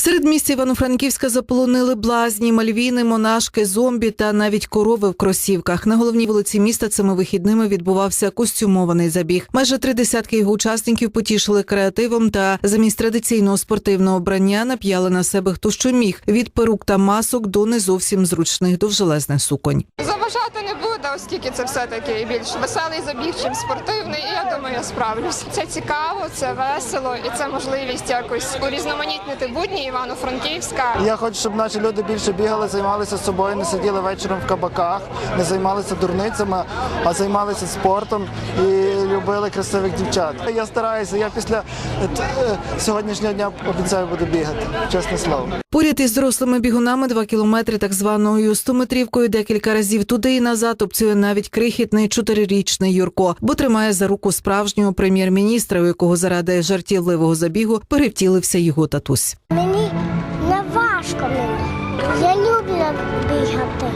Серед місць Івано-Франківська заполонили блазні, мальвіни, монашки, зомбі та навіть корови в кросівках. На головній вулиці міста цими вихідними відбувався костюмований забіг. Майже три десятки його учасників потішили креативом та замість традиційного спортивного обрання нап'яли на себе хто що міг від перук та масок до не зовсім зручних довжелезних суконь. Заважати не буде, оскільки це все таки більш веселий забіг, чим спортивний. І я думаю, я справлюсь. Це цікаво, це весело і це можливість якось урізноманітнити будні Івано-Франківська. Я хочу, щоб наші люди більше бігали, займалися собою, не сиділи вечором в кабаках, не займалися дурницями, а займалися спортом і любили красивих дівчат. Я стараюся, я після е, е, сьогоднішнього дня обіцяю буду бігати. Чесне слово. Поряд із дорослими бігунами два кілометри так званою стометрівкою декілька разів туди і назад обцює навіть крихітний чотирирічний Юрко, бо тримає за руку справжнього прем'єр-міністра, у якого заради жартівливого забігу перевтілився його татусь. Мені важко мені. Я люблю бігати.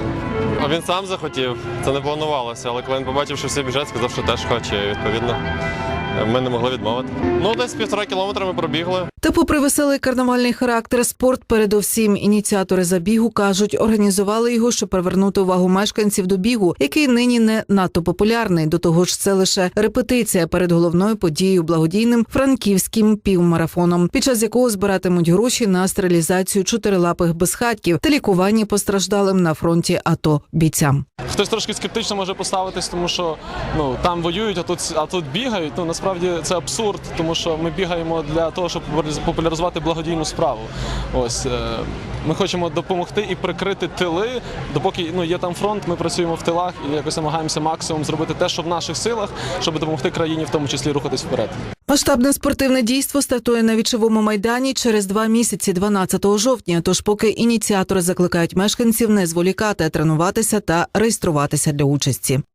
А він сам захотів, це не планувалося, але коли він побачив, що всі біжать, сказав, що теж хоче. Відповідно, ми не могли відмовити. Ну, десь півтора кілометра ми пробігли. Та, попри веселий карнавальний характер, спорт передовсім ініціатори забігу кажуть, організували його, щоб привернути увагу мешканців до бігу, який нині не надто популярний. До того ж, це лише репетиція перед головною подією благодійним франківським півмарафоном, під час якого збиратимуть гроші на стерилізацію чотирилапих безхатьків та лікування постраждалим на фронті АТО бійцям. Хтось трошки скептично може поставитись, тому що ну там воюють, а тут а тут бігають. Ну насправді це абсурд, тому що ми бігаємо для того, щоб популяризувати благодійну справу. Ось е, ми хочемо допомогти і прикрити тили. Допоки ну є там фронт, ми працюємо в тилах і якось намагаємося максимум зробити те, що в наших силах, щоб допомогти країні, в тому числі рухатись вперед. Масштабне спортивне дійство стартує на вічовому майдані через два місяці, 12 жовтня. Тож, поки ініціатори закликають мешканців не зволікати, а тренуватися та реєструватися для участі.